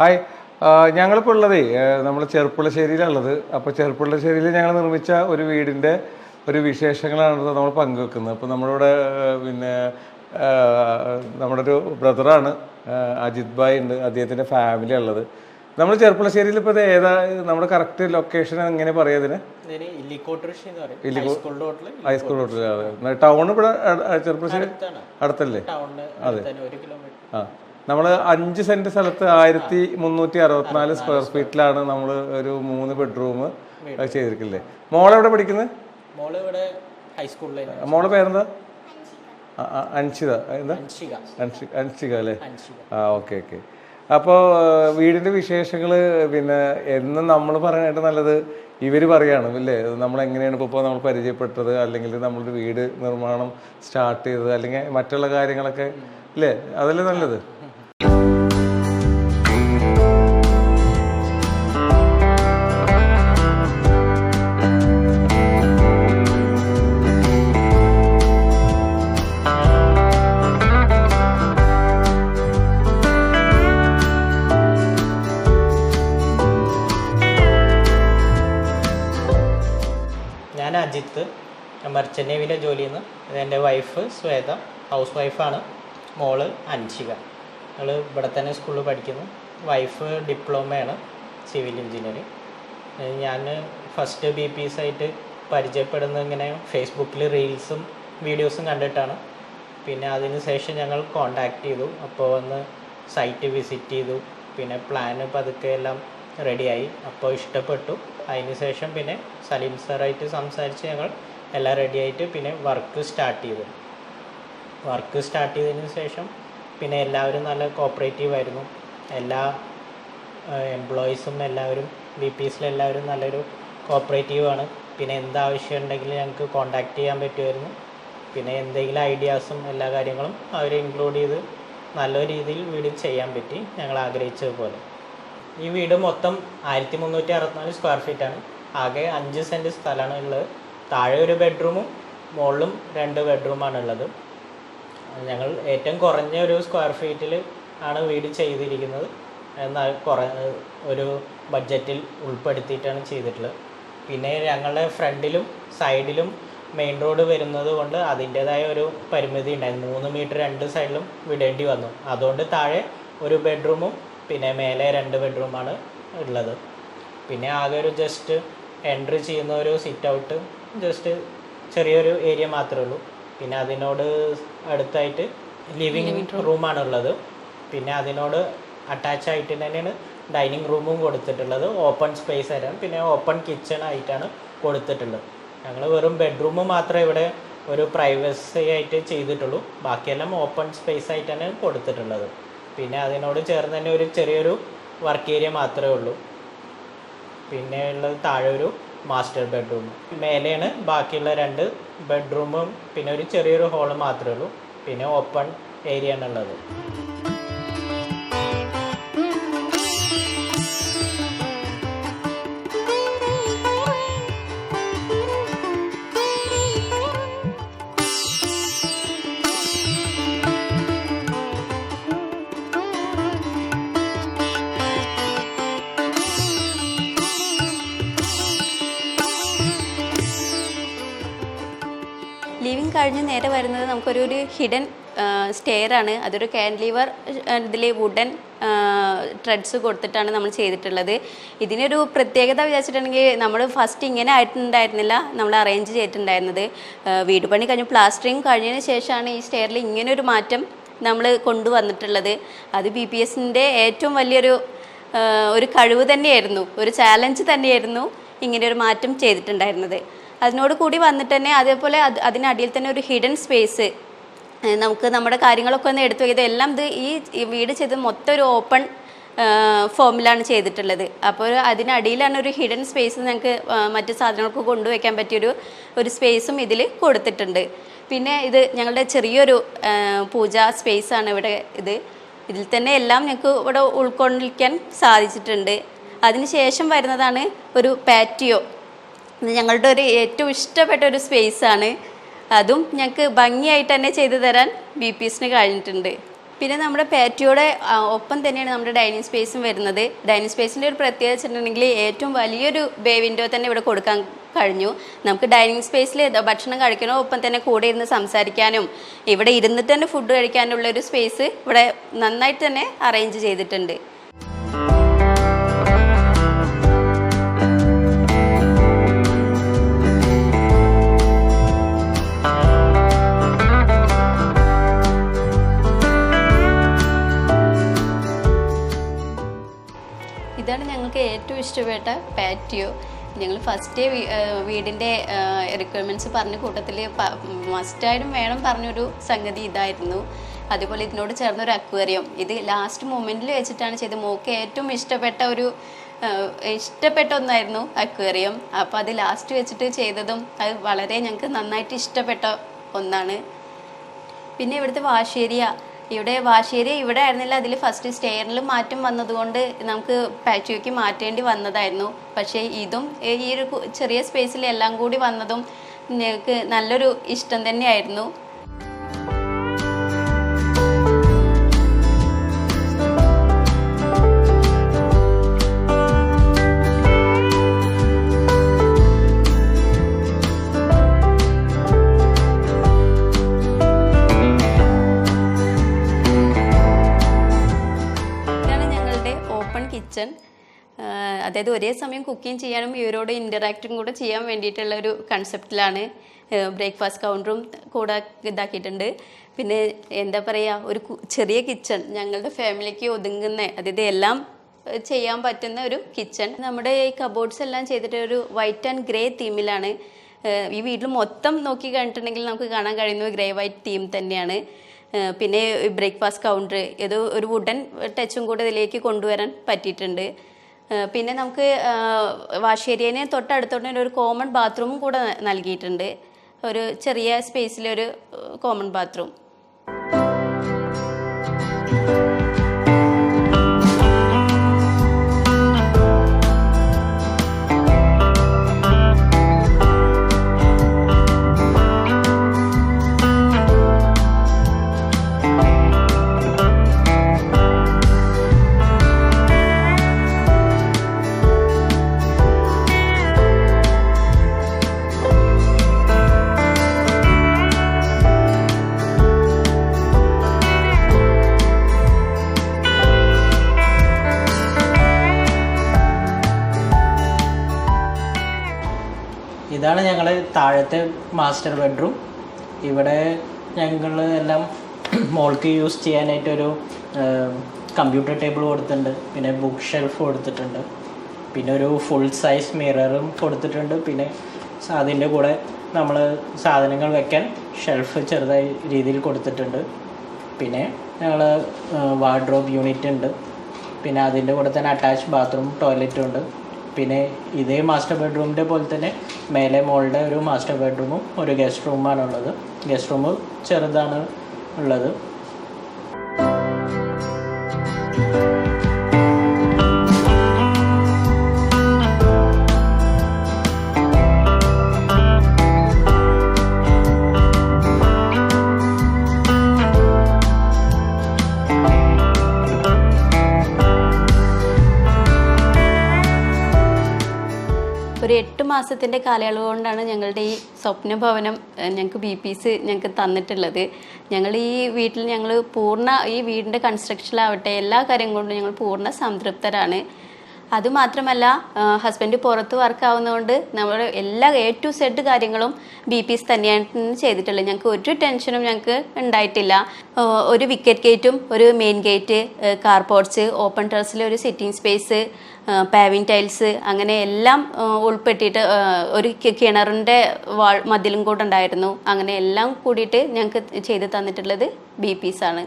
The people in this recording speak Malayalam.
ഹായ്. ഞങ്ങളിപ്പോൾ ഉള്ളതേ നമ്മൾ ചെറുപ്പുളശ്ശേരിയിലുള്ളത് അപ്പോൾ ചെറുപ്പുളശ്ശേരിയിൽ ഞങ്ങൾ നിർമ്മിച്ച ഒരു വീടിന്റെ ഒരു വിശേഷങ്ങളാണ് നമ്മൾ പങ്കുവെക്കുന്നത്. അപ്പോൾ നമ്മളിവിടെ പിന്നെ നമ്മുടെ ഒരു ബ്രദറാണ് അജിത് ഭായ് ഉണ്ട്. അദ്ദേഹത്തിന്റെ ഫാമിലി ഉള്ളത് നമ്മൾ ചെറുപ്പുളശ്ശേരിയിൽ ഇപ്പോൾ ഇത് ഏതാ നമ്മുടെ കറക്റ്റ് ലൊക്കേഷൻ എങ്ങനെ പറയാ ഇതിന്? ഹൈസ്കൂൾ റോഡിൽ ടൗൺ ഇവിടെ ചെറുപ്പുളശ്ശേരി അടുത്തല്ലേ? അതെ. ആ. നമ്മൾ അഞ്ച് സെന്റ് സ്ഥലത്ത് ആയിരത്തി മുന്നൂറ്റി അറുപത്തിനാല് സ്ക്വയർ ഫീറ്റിലാണ് നമ്മൾ ഒരു മൂന്ന് ബെഡ്റൂം ചെയ്തിരിക്കില്ലേ മോളെവിടെ പഠിക്കുന്നത് മോൾ ഇവിടെ മോളെ പേരെന്താ? അൻഷിത. എന്താ? അൻഷിക. അൻഷി അല്ലേ? ആ ഓക്കെ ഓക്കെ. അപ്പോൾ വീടിന്റെ വിശേഷങ്ങൾ പിന്നെ എന്നും നമ്മൾ പറയാനായിട്ട് നല്ലത് ഇവർ പറയാണ് ഇല്ലേ നമ്മൾ എങ്ങനെയാണ് ഇപ്പോൾ നമ്മൾ പരിചയപ്പെട്ടത് അല്ലെങ്കിൽ നമ്മളൊരു വീട് നിർമ്മാണം സ്റ്റാർട്ട് ചെയ്തത് അല്ലെങ്കിൽ മറ്റുള്ള കാര്യങ്ങളൊക്കെ ഇല്ലേ അതല്ലേ നല്ലത്? അജിത്ത് മർച്ചന്റ് നേവിയിലെ ജോലി ചെയ്യുന്നു എന്റെ വൈഫ് ശ്വേത ഹൗസ് വൈഫാണ് മോൾ അൻഷിക. ഞങ്ങൾ ഇവിടെ തന്നെ സ്കൂളിൽ പഠിക്കുന്നു. വൈഫ് ഡിപ്ലോമയാണ് സിവിൽ എഞ്ചിനീയറിങ് ഞാൻ ഫസ്റ്റ് ബി പി എസ് ആയിട്ട് പരിചയപ്പെടുന്നത് ഇങ്ങനെ ഫേസ്ബുക്കിൽ റീൽസും വീഡിയോസും കണ്ടിട്ടാണ്. പിന്നെ അതിന് ശേഷം ഞങ്ങൾ കോണ്ടാക്ട് ചെയ്തു. അപ്പോൾ വന്ന് സൈറ്റ് വിസിറ്റ് ചെയ്തു. പിന്നെ പ്ലാന് പതുക്കെ എല്ലാം റെഡിയായി അപ്പോൾ ഇഷ്ടപ്പെട്ടു. അതിന് ശേഷം പിന്നെ സലീം സാറായിട്ട് സംസാരിച്ച് ഞങ്ങൾ എല്ലാം റെഡിയായിട്ട് പിന്നെ വർക്ക് സ്റ്റാർട്ട് ചെയ്തു. വർക്ക് സ്റ്റാർട്ട് ചെയ്തതിന് ശേഷം പിന്നെ എല്ലാവരും നല്ല കോപ്പറേറ്റീവ് ആയിരുന്നു. എല്ലാ എംപ്ലോയീസും എല്ലാവരും ബി പി എസിലെല്ലാവരും നല്ലൊരു കോപ്പറേറ്റീവാണ് പിന്നെ എന്താവശ്യം ഉണ്ടെങ്കിലും ഞങ്ങൾക്ക് കോണ്ടാക്ട് ചെയ്യാൻ പറ്റുമായിരുന്നു. പിന്നെ എന്തെങ്കിലും ഐഡിയാസും എല്ലാ കാര്യങ്ങളും അവർ ഇൻക്ലൂഡ് ചെയ്ത് നല്ല രീതിയിൽ വീട് ചെയ്യാൻ പറ്റി ഞങ്ങൾ ആഗ്രഹിച്ചതുപോലെ. ഈ വീട് മൊത്തം ആയിരത്തി മുന്നൂറ്റി അറുപത്തിനാല് സ്ക്വയർ ഫീറ്റാണ് ആകെ അഞ്ച് സെന്റ് സ്ഥലമാണ് ഉള്ളത്. താഴെ ഒരു ബെഡ്റൂമും മുകളിലും രണ്ട് ബെഡ്റൂമാണ് ഉള്ളത്. ഞങ്ങൾ ഏറ്റവും കുറഞ്ഞ ഒരു സ്ക്വയർ ഫീറ്റിൽ ആണ് വീട് ചെയ്തിരിക്കുന്നത്. എന്നാൽ കുറ ഒരു ബഡ്ജറ്റിൽ ഉൾപ്പെടുത്തിയിട്ടാണ് ചെയ്തിട്ടുള്ളത്. പിന്നെ ഞങ്ങളുടെ ഫ്രണ്ടിലും സൈഡിലും മെയിൻ റോഡ് വരുന്നത് കൊണ്ട് അതിന്റേതായ ഒരു പരിമിതി ഉണ്ടായിരുന്നു മൂന്ന് മീറ്റർ രണ്ട് സൈഡിലും വിടേണ്ടി വന്നു. അതുകൊണ്ട് താഴെ ഒരു ബെഡ്റൂമും പിന്നെ മേലെ രണ്ട് ബെഡ്റൂമാണ് ഉള്ളത്. പിന്നെ ആകെ ഒരു ജസ്റ്റ് എൻട്രി ചെയ്യുന്ന ഒരു സിറ്റ് ഔട്ട് ജസ്റ്റ് ചെറിയൊരു ഏരിയ മാത്രമേ ഉള്ളൂ. പിന്നെ അതിനോട് അടുത്തായിട്ട് ലിവിങ് റൂമാണ് ഉള്ളത്. പിന്നെ അതിനോട് അറ്റാച്ച് ആയിട്ട് തന്നെയാണ് ഡൈനിങ് റൂമും കൊടുത്തിട്ടുള്ളത്. ഓപ്പൺ സ്പേസ് ആയിട്ടാണ് പിന്നെ ഓപ്പൺ കിച്ചൺ ആയിട്ടാണ് കൊടുത്തിട്ടുള്ളത്. ഞങ്ങൾ വെറും ബെഡ്റൂം മാത്രമേ ഇവിടെ ഒരു പ്രൈവസി ആയിട്ട് ചെയ്തിട്ടുള്ളൂ. ബാക്കിയെല്ലാം ഓപ്പൺ സ്പേസ് ആയിട്ടാണ് കൊടുത്തിട്ടുള്ളത്. പിന്നെ അതിനോട് ചേർന്ന് തന്നെ ഒരു ചെറിയൊരു വർക്ക് ഏരിയ മാത്രമേ ഉള്ളൂ. പിന്നെ ഉള്ളത് താഴെ ഒരു മാസ്റ്റർ ബെഡ്റൂം മേലെയാണ് ബാക്കിയുള്ള രണ്ട് ബെഡ്റൂമും പിന്നെ ഒരു ചെറിയൊരു ഹോൾ മാത്രമേ ഉള്ളൂ. പിന്നെ ഓപ്പൺ ഏരിയ ആണുള്ളത് കഴിഞ്ഞ് നേരെ വരുന്നത് നമുക്കൊരു ഒരു ഹിഡൻ സ്റ്റെയർ ആണ്. അതൊരു കാൻലിവർ ഇതിൽ വുഡൻ ട്രെഡ്സ് കൊടുത്തിട്ടാണ് നമ്മൾ ചെയ്തിട്ടുള്ളത്. ഇതിനൊരു പ്രത്യേകത വിചാരിച്ചിട്ടുണ്ടെങ്കിൽ നമ്മൾ ഫസ്റ്റ് ഇങ്ങനെ ആയിട്ടുണ്ടായിരുന്നില്ല. നമ്മൾ അറേഞ്ച് ചെയ്തിട്ടുണ്ടായിരുന്നത്. വീട് പണി കഴിഞ്ഞ് പ്ലാസ്റ്ററിങ് കഴിഞ്ഞതിന് ശേഷമാണ് ഈ സ്റ്റെയറിൽ ഇങ്ങനെ ഒരു മാറ്റം നമ്മൾ കൊണ്ടുവന്നിട്ടുള്ളത്. അത് ബി പി എസിന്റെ ഏറ്റവും വലിയൊരു ഒരു കഴിവ് തന്നെയായിരുന്നു. ഒരു ചാലഞ്ച് തന്നെയായിരുന്നു ഇങ്ങനെ ഒരു മാറ്റം ചെയ്തിട്ടുണ്ടായിരുന്നത്. അതിനോട് കൂടി വന്നിട്ട് തന്നെ അതേപോലെ അത് അതിനടിയിൽ തന്നെ ഒരു ഹിഡൻ സ്പേസ് നമുക്ക് നമ്മുടെ കാര്യങ്ങളൊക്കെ ഒന്ന് എടുത്തു ഇത് എല്ലാം ഇത് ഈ വീട് ചെയ്ത് മൊത്തം ഒരു ഓപ്പൺ ഫോമിലാണ് ചെയ്തിട്ടുള്ളത്. അപ്പോൾ അതിനടിയിലാണ് ഒരു ഹിഡൻ സ്പേസ് ഞങ്ങൾക്ക് മറ്റ് സാധനങ്ങൾക്ക് കൊണ്ടുവയ്ക്കാൻ പറ്റിയൊരു ഒരു സ്പേസും ഇതിൽ കൊടുത്തിട്ടുണ്ട്. പിന്നെ ഇത് ഞങ്ങളുടെ ചെറിയൊരു പൂജാ സ്പേസാണ് ഇവിടെ ഇത്. ഇതിൽ തന്നെ എല്ലാം ഞങ്ങൾക്ക് ഇവിടെ ഉൾക്കൊള്ളിക്കാൻ സാധിച്ചിട്ടുണ്ട്. അതിനുശേഷം വരുന്നതാണ് ഒരു പാറ്റിയോ ഞങ്ങളുടെ ഒരു ഏറ്റവും ഇഷ്ടപ്പെട്ട ഒരു സ്പേസാണ് അതും ഞങ്ങൾക്ക് ഭംഗിയായിട്ട് തന്നെ ചെയ്തു തരാൻ ബി പി എസിന് കഴിഞ്ഞിട്ടുണ്ട്. പിന്നെ നമ്മുടെ പാറ്റിയോടെ ഒപ്പം തന്നെയാണ് നമ്മുടെ ഡൈനിങ് സ്പേസും വരുന്നത്. ഡൈനിങ് സ്പേസിന്റെ ഒരു പ്രത്യേകത വെച്ചിട്ടുണ്ടെങ്കിൽ ഏറ്റവും വലിയൊരു ബേ വിൻഡോ തന്നെ ഇവിടെ കൊടുക്കാൻ കഴിഞ്ഞു. നമുക്ക് ഡൈനിങ് സ്പേസിൽ ഭക്ഷണം കഴിക്കണോ ഒപ്പം തന്നെ കൂടെ ഇരുന്ന് സംസാരിക്കാനും ഇവിടെ ഇരുന്നിട്ട് തന്നെ ഫുഡ് കഴിക്കാനുള്ള ഒരു സ്പേസ് ഇവിടെ നന്നായിട്ട് തന്നെ അറേഞ്ച് ചെയ്തിട്ടുണ്ട്. ഇതാണ് ഞങ്ങൾക്ക് ഏറ്റവും ഇഷ്ടപ്പെട്ട പാറ്റിയോ ഞങ്ങൾ ഫസ്റ്റ് വീടിന്റെ റിക്വയർമെന്റ്സ് പറഞ്ഞ കൂട്ടത്തിൽ മസ്റ്റായിട്ടും വേണം പറഞ്ഞൊരു സംഗതി ഇതായിരുന്നു. അതുപോലെ ഇതിനോട് ചേർന്നൊരു അക്വേറിയം ഇത് ലാസ്റ്റ് മൊമെന്റിൽ വെച്ചിട്ടാണ് ചെയ്ത് മോക്ക് ഏറ്റവും ഇഷ്ടപ്പെട്ട ഒരു ഇഷ്ടപ്പെട്ട ഒന്നായിരുന്നു അക്വേറിയം അപ്പോൾ അത് ലാസ്റ്റ് വെച്ചിട്ട് ചെയ്തതും അത് വളരെ ഞങ്ങൾക്ക് നന്നായിട്ട് ഇഷ്ടപ്പെട്ട ഒന്നാണ്. പിന്നെ ഇവിടുത്തെ വാശേരിയ. ഇവിടെ വാശേരിയ ഇവിടെ ആയിരുന്നില്ല. അതിൽ ഫസ്റ്റ് സ്റ്റെയറിൽ മാറ്റം വന്നതുകൊണ്ട് നമുക്ക് പാച്ചുവയ്ക്ക് മാറ്റേണ്ടി വന്നതായിരുന്നു. പക്ഷേ ഇതും ഈ ഒരു ചെറിയ സ്പേസിൽ എല്ലാം കൂടി വന്നതും ഞങ്ങൾക്ക് നല്ലൊരു ഇഷ്ടം തന്നെയായിരുന്നു. കിച്ചൺ അതായത് ഒരേ സമയം കുക്കിംഗ് ചെയ്യാനും ഇവരോട് ഇന്ററാക്റ്റും കൂടെ ചെയ്യാൻ വേണ്ടിയിട്ടുള്ള ഒരു കൺസെപ്റ്റിലാണ് ബ്രേക്ക്ഫാസ്റ്റ് കൗണ്ടറും കൂടെ ഇതാക്കിയിട്ടുണ്ട്. പിന്നെ എന്താ പറയുക ഒരു ചെറിയ കിച്ചൺ ഞങ്ങളുടെ ഫാമിലിക്ക് ഒതുങ്ങുന്ന അതായത് എല്ലാം ചെയ്യാൻ പറ്റുന്ന ഒരു കിച്ചൺ നമ്മുടെ ഈ കബോർഡ്സ് എല്ലാം ചെയ്തിട്ട് ഒരു വൈറ്റ് ആൻഡ് ഗ്രേ തീമിലാണ് ഈ വീട്ടിൽ മൊത്തം നോക്കി കണ്ടിട്ടുണ്ടെങ്കിൽ നമുക്ക് കാണാൻ കഴിയുന്നത് ഗ്രേ വൈറ്റ് തീം തന്നെയാണ്. പിന്നെ ബ്രേക്ക്ഫാസ്റ്റ് കൗണ്ടർ ഇത് ഒരു വുഡൻ ടച്ചും കൂടെ ഇതിലേക്ക് കൊണ്ടുവരാൻ പറ്റിയിട്ടുണ്ട്. പിന്നെ നമുക്ക് വാഷേരിയനെ തൊട്ടടുത്തോട്ട് ഒരു കോമൺ ബാത്റൂമും കൂടെ നൽകിയിട്ടുണ്ട്. ഒരു ചെറിയ സ്പേസിലൊരു കോമൺ ബാത്റൂം താഴത്തെ മാസ്റ്റർ ബെഡ്റൂം ഇവിടെ ഞങ്ങൾ എല്ലാം മോൾക്ക് യൂസ് ചെയ്യാനായിട്ടൊരു കമ്പ്യൂട്ടർ ടേബിൾ കൊടുത്തിട്ടുണ്ട്. പിന്നെ ബുക്ക് ഷെൽഫ് കൊടുത്തിട്ടുണ്ട്. പിന്നെ ഒരു ഫുൾ സൈസ് മിററും കൊടുത്തിട്ടുണ്ട്. പിന്നെ അതിന്റെ കൂടെ നമ്മൾ സാധനങ്ങൾ വെക്കാൻ ഷെൽഫ് ചെറുതായി രീതിയിൽ കൊടുത്തിട്ടുണ്ട്. പിന്നെ ഞങ്ങൾ വാർഡ്രോബ് യൂണിറ്റ് ഉണ്ട്. പിന്നെ അതിന്റെ കൂടെ തന്നെ അറ്റാച്ച് ബാത്റൂം ടോയ്ലറ്റും ഉണ്ട്. പിന്നെ ഇതേ മാസ്റ്റർ ബെഡ്റൂമിന്റെ പോലെ തന്നെ മേലെ മോളുടെ ഒരു മാസ്റ്റർ ബെഡ്റൂമും ഒരു ഗസ്റ്റ് റൂമാണുള്ളത് ഗസ്റ്റ് റൂം ചെറുതാണ് ഉള്ളത്. മാസത്തിന്റെ കാലയളവ് കൊണ്ടാണ് ഞങ്ങളുടെ ഈ സ്വപ്ന ഭവനം ഞങ്ങൾക്ക് ബി പി സി ഞങ്ങൾക്ക് തന്നിട്ടുള്ളത്. ഞങ്ങൾ ഈ വീട്ടിൽ ഞങ്ങൾ പൂർണ ഈ വീടിന്റെ കൺസ്ട്രക്ഷനിലാവട്ടെ എല്ലാ കാര്യം കൊണ്ടും ഞങ്ങൾ പൂർണ സംതൃപ്തരാണ്. അതുമാത്രമല്ല ഹസ്ബൻഡ് പുറത്ത് വർക്ക് ആവുന്നതുകൊണ്ട് നമ്മൾ എല്ലാ എ ടു സെഡ് കാര്യങ്ങളും ബി പി എസ് തന്നെയാണ് ചെയ്തിട്ടുള്ളത്. ഞങ്ങൾക്ക് ഒരു ടെൻഷനും ഞങ്ങൾക്ക് ഉണ്ടായിട്ടില്ല. ഒരു വിക്കറ്റ് ഗേറ്റും ഒരു main gate car ports open ടെറസിലെ ഒരു സിറ്റിംഗ് സ്പേസ് പാവിങ് ടൈൽസ് അങ്ങനെ എല്ലാം ഉൾപ്പെട്ടിട്ട് ഒരു കിണറിന്റെ വാൾ മതിലും കൂടെ ഉണ്ടായിരുന്നു. അങ്ങനെ എല്ലാം കൂടിയിട്ട് ഞങ്ങൾക്ക് ചെയ്ത് തന്നിട്ടുള്ളത് ബി പീസാണ്